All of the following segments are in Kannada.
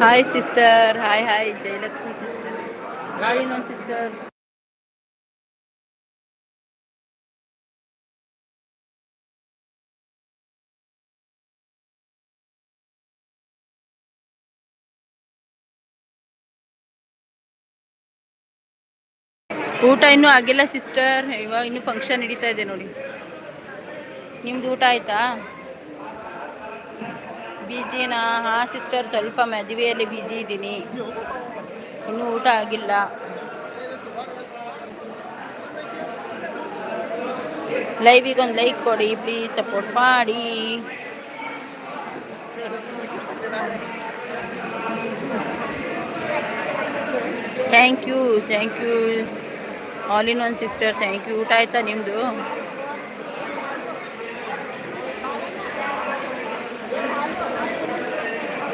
Hi sister hi hi Jayalakshmi sister ನನ್ನ ಸಿಸ್ಟರ್ ಊಟ ಇನ್ನೂ ಆಗಿಲ್ಲ ಸಿಸ್ಟರ್ ಇವಾಗ ಇನ್ನೂ ಫಂಕ್ಷನ್ ನಡೀತಾ ಇದೆ ನೋಡಿ. ನಿಮ್ದು ಊಟ ಆಯ್ತಾ? ಬಿಜಿನಾ, ಹಾಂ ಸಿಸ್ಟರ್ ಸ್ವಲ್ಪ ಮದುವೆಯಲ್ಲಿ ಬಿಜಿ ಇದ್ದೀನಿ. ಇನ್ನೂ ಊಟ ಆಗಿಲ್ಲ. ಲೈವಿಗೆ ಒಂದು ಲೈಕ್ ಕೊಡಿ ಪ್ಲೀಸ್ ಸಪೋರ್ಟ್ ಮಾಡಿ. Thank you thank you all in one sister thank you ಊಟ ಆಯ್ತಾ ನಿಮ್ಮದು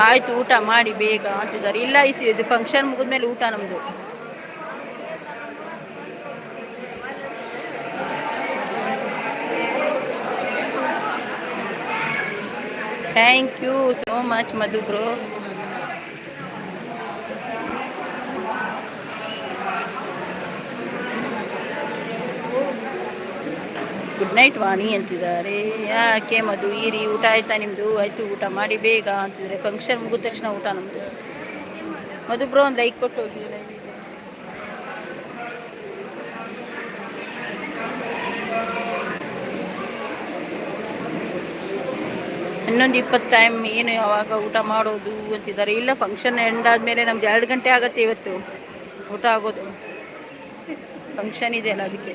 ಆಯಿತು, ಊಟ ಮಾಡಿ ಬೇಗ ಅಂತಿದ್ದಾರೆ ಇಲ್ಲ ಇದು ಫಂಕ್ಷನ್ ಮುಗಿದ್ಮೇಲೆ ಊಟ ನಮ್ಮದು thank you so much Madhu bro night Vani ಅಂತಿದ್ದಾರೆ. ಯಾಕೆ ಮಧು? ಈರಿ ಊಟ ಆಯ್ತಾ ನಿಮ್ಮದು ಆಯಿತು, ಊಟ ಮಾಡಿ ಬೇಗ ಅಂತಿದ್ದಾರೆ. ಫಂಕ್ಷನ್ ಮುಗಿದ ತಕ್ಷಣ ಊಟ ನಮ್ಮದು ಮದು ಬ್ರೋ ಒಂದು ಲೈಕ್ ಕೊಟ್ಟು ಹೋಗಿ ಇನ್ನೊಂದು ಇಪ್ಪತ್ತು ಟೈಮ್ ಏನು ಯಾವಾಗ ಊಟ ಮಾಡೋದು ಅಂತಿದ್ದಾರೆ. ಇಲ್ಲ ಫಂಕ್ಷನ್ ಎಂಡ್ ಆದಮೇಲೆ ನಮ್ದು ಎರಡು ಗಂಟೆ ಆಗುತ್ತೆ ಇವತ್ತು. ಊಟ ಆಗೋದು. ಫಂಕ್ಷನ್ ಇದೆಯಲ್ಲ ಅದಕ್ಕೆ.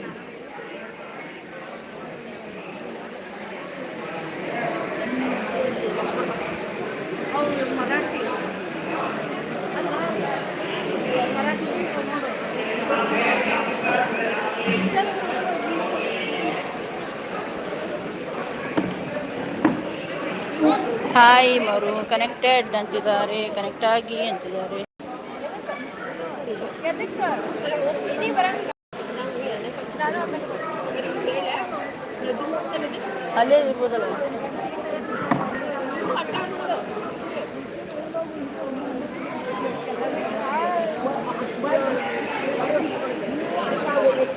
ಹಾಯ್ ಮರು ಕನೆಕ್ಟೆಡ್ ಅಂತಿದ್ದಾರೆ. ಕನೆಕ್ಟ್ ಆಗಿ ಅಂತಿದ್ದಾರೆ. ಅಲ್ಲೇ ಇರ್ಬೋದಲ್ಲ?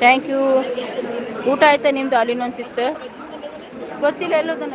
ಥ್ಯಾಂಕ್ ಯು ಊಟ ಆಯ್ತಾ ನಿಮ್ದು? ಅಲ್ಲಿನೊಂದು ಸಿಸ್ಟರ್ ಗೊತ್ತಿಲ್ಲ, ಎಲ್ಲೋದನ್ನ.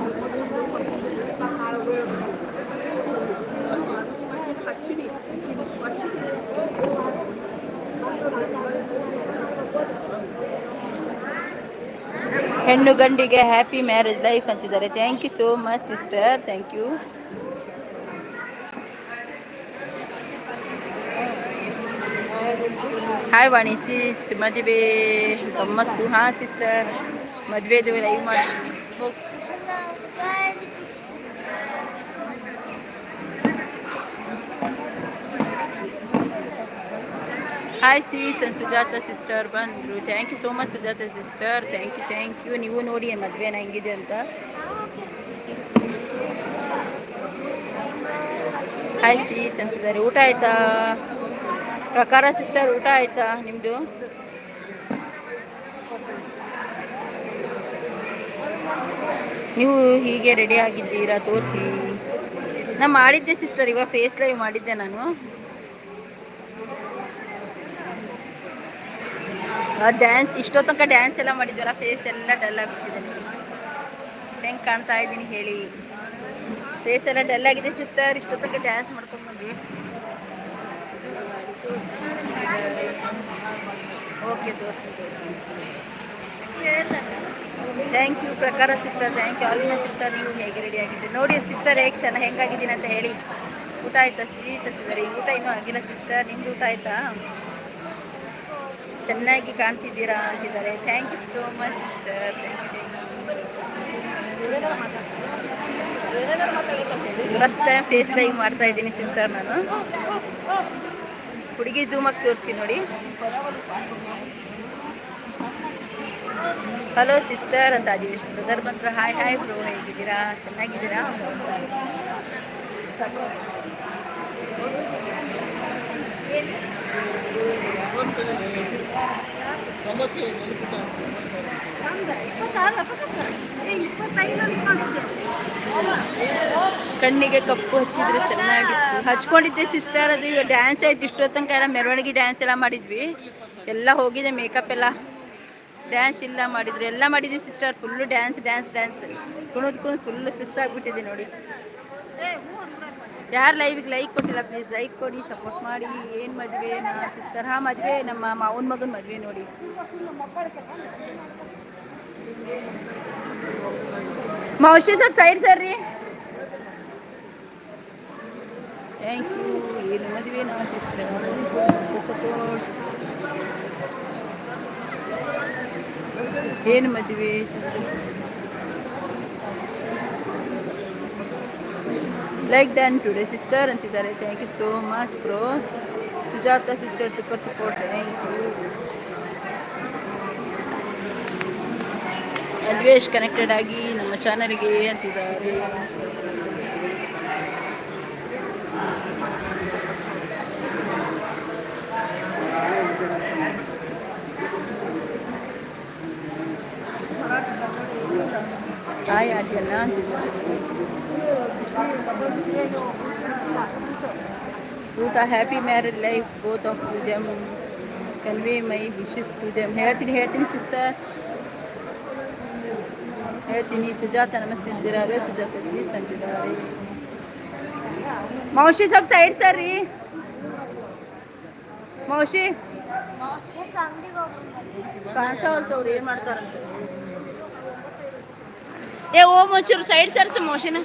ಹೆಣ್ಣು ಗಂಡಿಗೆ ಹ್ಯಾಪಿ ಮ್ಯಾರೇಜ್ ಲೈಫ್ ಅಂತಿದ್ದಾರೆ. Thank you so much sister thank you hi Vani sis ಮದುವೆ ಗಮ್ಮತ್ತು ಹಾಂ ಸಿಸ್ಟರ್ ಮದುವೆದು ಲೈವ್ ಮಾಡ್ತೀನಿ ಹಾಯ್ ಸೀಸ್ ಸುಜಾತ ಸಿಸ್ಟರ್ ಬಂದರು. Thank you so much Sujatha sister thank you thank you ನೀವು ನೋಡಿ ಮದುವೆನ ಹೆಂಗಿದೆ ಅಂತ. ಹಾಯ್ ಸೀಸ್ ಅಂತಿದ್ದಾರೆ ಊಟ ಆಯಿತಾ? ಪ್ರಕಾರ ಸಿಸ್ಟರ್ ಊಟ ಆಯಿತಾ ನಿಮ್ಮದು ನೀವು ಹೀಗೆ ರೆಡಿ ಆಗಿದ್ದೀರಾ? ತೋರಿಸಿ. ನಾನು ಮಾಡಿದ್ದೆ ಸಿಸ್ಟರ್ ಇವಾಗ ಫೇಸ್ ಲೈವ್ ಮಾಡಿದ್ದೆ ನಾನು. ಡ್ಯಾನ್ಸ್ ಇಷ್ಟೋ ತನಕ ಡ್ಯಾನ್ಸ್ ಎಲ್ಲ ಮಾಡಿದ್ವಲ್ಲ ಫೇಸ್ ಎಲ್ಲ ಡಲ್ ಆಗಿಬಿಟ್ಟಿದೆ ಹೆಂಗೆ ಕಾಣ್ತಾ ಇದ್ದೀನಿ ಹೇಳಿ. ಫೇಸ್ ಎಲ್ಲ ಡಲ್ ಆಗಿದೆ ಸಿಸ್ಟರ್ ಇಷ್ಟೋ ತನಕ ಡ್ಯಾನ್ಸ್ ಮಾಡ್ಕೊಂಡು ಬಂದ್ವಿ. ಓಕೆ ಥ್ಯಾಂಕ್ ಯು ಪ್ರಕಾರ sister thank you all sister ನೀವು ಹೇಗೆ ರೆಡಿ ಆಗಿದ್ದೀರಿ ನೋಡಿ ಸಿಸ್ಟರ್ ಹೇಗೆ ಚೆನ್ನಾಗಿ ಹೆಂಗಾಗಿದ್ದೀನಿ ಅಂತ ಹೇಳಿ. ಊಟ ಆಯ್ತಾ ಸ್ವೀಸ್ ಅಂತಿದ್ದಾರೆ ಊಟ ಇನ್ನೂ ಆಗಿಲ್ಲ ಸಿಸ್ಟರ್ ನಿಮ್ದು ಊಟ ಆಯ್ತಾ? ಚೆನ್ನಾಗಿ ಕಾಣ್ತಿದ್ದೀರಾ ಅಂತಿದ್ದಾರೆ. Thank you so much sister first time face live ಮಾಡ್ತಾ ಇದ್ದೀನಿ ಸಿಸ್ಟರ್ ನಾನು. ಹುಡುಗಿ ಝೂಮಾಗಿ ತೋರಿಸ್ತೀನಿ ನೋಡಿ. ಹಲೋ ಸಿಸ್ಟರ್ ಅಂತ ಆದಿವೇಶ್ ಬ್ರದರ್ ಬಂದ್ರು. ಹಾಯ್ ಹಾಯ್ ಬ್ರೋ ಹೇಗಿದ್ದೀರಾ? ಚೆನ್ನಾಗಿದ್ದೀರಾ? ಕಣ್ಣಿಗೆ ಕಪ್ಪು ಹಚ್ಚಿದ್ರೆ ಚೆನ್ನಾಗಿತ್ತು. ಹಚ್ಕೊಂಡಿದ್ದೆ ಸಿಸ್ಟರ್ ಅದು. ಈಗ ಡ್ಯಾನ್ಸ್ ಆಯ್ತು. ಇಷ್ಟು ತನಕ ಎಲ್ಲ ಮೆರವಣಿಗೆ ಡ್ಯಾನ್ಸ್ ಎಲ್ಲ ಮಾಡಿದ್ವಿ. ಎಲ್ಲ ಹೋಗಿದೆ ಮೇಕಪ್ ಎಲ್ಲ. ಡ್ಯಾನ್ಸ್ ಇಲ್ಲ ಮಾಡಿದ್ರು. ಎಲ್ಲ ಮಾಡಿದ್ವಿ sister full dance dance dance ಕುಣಿದ್ ಕುಣಿದು ಫುಲ್ಲು ಸುಸ್ತಾಗ್ಬಿಟ್ಟಿದೆ ನೋಡಿ. ಯಾರು ಲೈವಿಗೆ ಲೈಕ್ ಕೊಟ್ಟಿಲ್ಲ ಪ್ಲೀಸ್ ಲೈಕ್ ಕೊಡಿ ಸಪೋರ್ಟ್ ಮಾಡಿ. ಏನು ಮದುವೆ, ನಾ ಸಿಸ್ಟರ್ ಹಾಂ ಮದುವೆ, ನಮ್ಮ ಮಾವನ ಮಗನ ಮದುವೆ ನೋಡಿ. ಮೌಶಿ ಸ್ವಲ್ಪ ಸೈಡ್ ಸರ್ರಿ ಥ್ಯಾಂಕ್ ಯು ಏನು ಮದುವೆ, ನಾ ಸಿಸ್ಟರ್ ಏನು ಮದುವೆ sister like dance today sister ಅಂತಿದ್ದಾರೆ thank you so much bro Sujatha sister super support thank you Adwesh connected ಆಗಿ ನಮ್ಮ ಚಾನಲ್ಗೆ ಅಂತಿದ್ದಾರೆ ಹಾಯ್ ಆದ್ಯಣ್ಣ ಅಂತಿದ್ದಾರೆ ಊಟ happy marriage life both of to them convey my wishes to them ಹೇಳ್ತೀನಿ ಹೇಳ್ತೀನಿ ಸಿಸ್ಟರ್ ಹೇಳ್ತೀನಿ, ಸುಜಾತ, ನಮಸ್ತೆ ಅಂತಿದ್ದಾರೆ ಸುಜಾತ ಶ್ರೀಸ್ ಅಂತಿದ್ದಾರೆ ಮೌಶಿ, ಸ್ವಲ್ಪ ಸೈಡ್ ಸರ್ರಿ ಮೌಶಿ. ಕಾಣಿಸವಲ್ತವ್ರು ಏನು ಮಾಡ್ತಾರಂತ? ಏ, ಓ ಒಂಚೂರು ಸೈಡ್ ಸರ್ಸ ಮೋಶನ.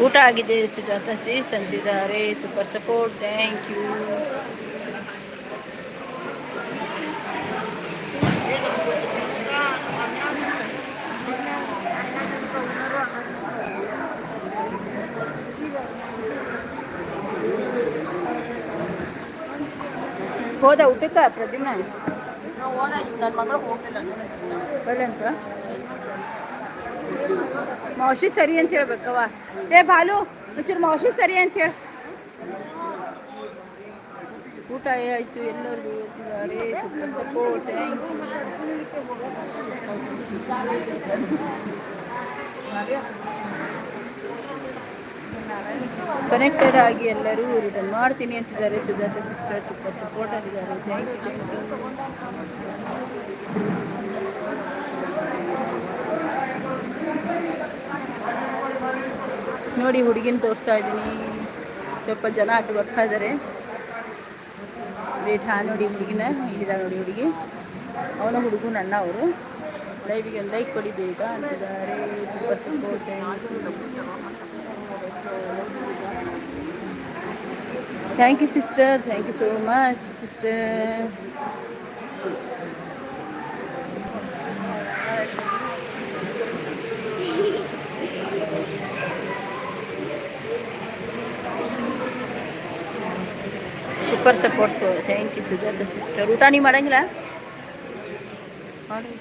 ಊಟ ಆಗಿದೆ ಸುಜಾತ ಸೀಸ್ ಅಂತಿದ್ದಾರೆ ಸೂಪರ್ ಸಪೋರ್ಟ್ ಥ್ಯಾಂಕ್ ಯು ಹೋದ ಊಟಕ್ಕೆ ಪ್ರದ್ಯುಮ್ನ ನನ್ನ ಮಗಳು ಹೋಗಿಲ್ಲ ಅಂತ ಮೌಸಿ ಸರಿ ಅಂತ ಹೇಳ್ಬೇಕವ ಏ, ಬಾಲು, ಒಂಚೂರು ಮಾವಶಿ ಸರಿ ಅಂತ ಹೇಳಿ. ಊಟ ಆಯಿತು, ಎಲ್ಲರಿಗೂ ಥ್ಯಾಂಕ್ ಕನೆಕ್ಟೆಡ್ ಆಗಿ ಎಲ್ಲರೂ ರಿಟರ್ನ್ ಮಾಡ್ತೀನಿ ಅಂತಿದ್ದಾರೆ, ಸುಜಾತ ಸಿಸ್ಟರ್ ಸೂಪರ್ ಸಪೋರ್ಟ್ ಆಗಿದ್ದಾರೆ ಥ್ಯಾಂಕ್ ಯು ನೋಡಿ ಹುಡುಗಿನ ತೋರಿಸ್ತಾ ಇದ್ದೀನಿ. ಸ್ವಲ್ಪ ಜನ ಅಟ್ಟು ಬರ್ತಾ ಇದ್ದಾರೆ ವೇಟ್ ಹಾ ನೋಡಿ ಹುಡುಗಿನ ಇಲ್ಲಿದ ನೋಡಿ ಹುಡುಗಿ. ಅವನ ಹುಡುಗು ನನ್ನ ಅವರು. ಲೈವಿಗೆ ಒಂದು ಲೈಕ್ ಕೊಡಿ ಬೇಗ ಅಂತಿದ್ದಾರೆ. Thank you sister thank you so much sister super support thank you Sujatha sister ಊಟ ನೀವು ಮಾಡಂಗಿಲ್ಲ ಮಾಡಿ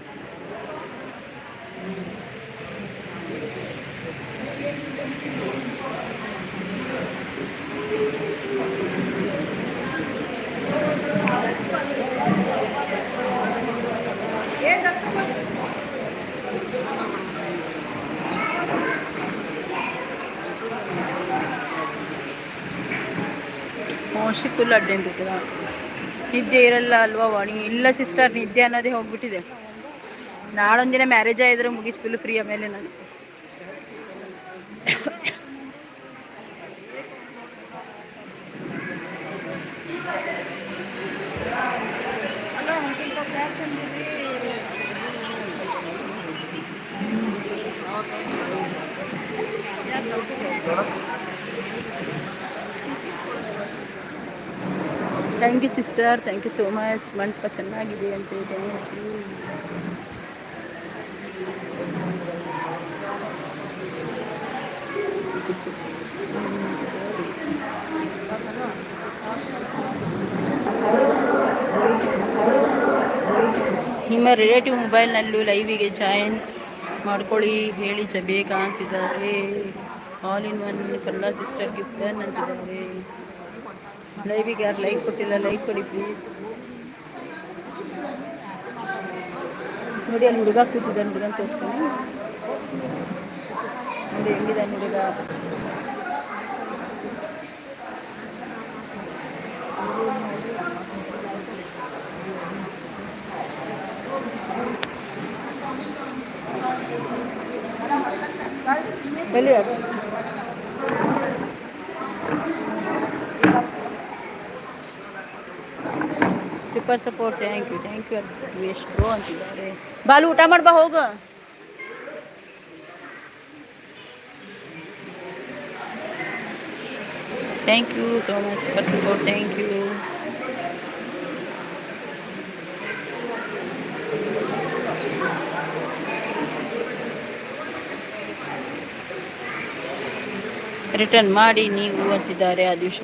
ಮೋಶಿ ಫುಲ್ ಅಡ್ಡೇನು ಬಿಟ್ಟಿದ ನಿದ್ದೆ ಇರಲ್ಲ ಅಲ್ವಾ ವಾಣಿ? ಇಲ್ಲ ಸಿಸ್ಟರ್, ನಿದ್ದೆ ಅನ್ನೋದೇ ಹೋಗ್ಬಿಟ್ಟಿದೆ. ನಾಳೊಂದಿನ ಮ್ಯಾರೇಜ್ ಆಗಿದ್ರೆ ಮುಗೀತು ಫುಲ್ ಫ್ರೀ ಆಮೇಲೆ ನಾನು. Thank you sister, thank you so much. ಮಂಟಪ ಚೆನ್ನಾಗಿದೆ ಅಂತ ಥ್ಯಾಂಕ್ ಯು ನಿಮ್ಮ ರಿಲೇಟಿವ್ ಮೊಬೈಲ್ನಲ್ಲೂ ಲೈವಿಗೆ ಜಾಯಿನ್ ಮಾಡ್ಕೊಳ್ಳಿ, ಹೇಳಿ ಜ ಅಂತಿದ್ದಾರೆ. ಆಲ್ ಇನ್ ಒನ್ ಕಲ್ಲ ಸಿಸ್ಟರ್, ಗಿಫ್ಟ್ ಅಂತಿದ್ದಾರೆ. ಲೈವಿಗೆ ಯಾರು ಲೈಕ್ ಕೊಟ್ಟಿಲ್ಲ ಲೈಕ್ ಕೊಡಿ ಪ್ಲೀಸ್ ನೋಡಿ, ಅಲ್ಲಿ ಹುಡುಗ ಕೂತಿದ್ದಾನೆ, ಹುಡುಗನ ತೋರಿಸ್ತೀನಿ. ನೋಡಿ ಹೆಂಗಿದ್ದಾನೆ ಹುಡುಗ? ಎಲ್ಲಿ super support thank you thank you ಎಷ್ಟು ಬ್ರೋ ಅಂತಿದ್ದಾರೆ ಬಾಲು ಊಟ ಮಾಡ್ಬಾ ಹೋಗು thank you so much super support thank you return ಮಾಡಿ ನೀವು ಅಂತಿದ್ದಾರೆ, ಆದಿಶ್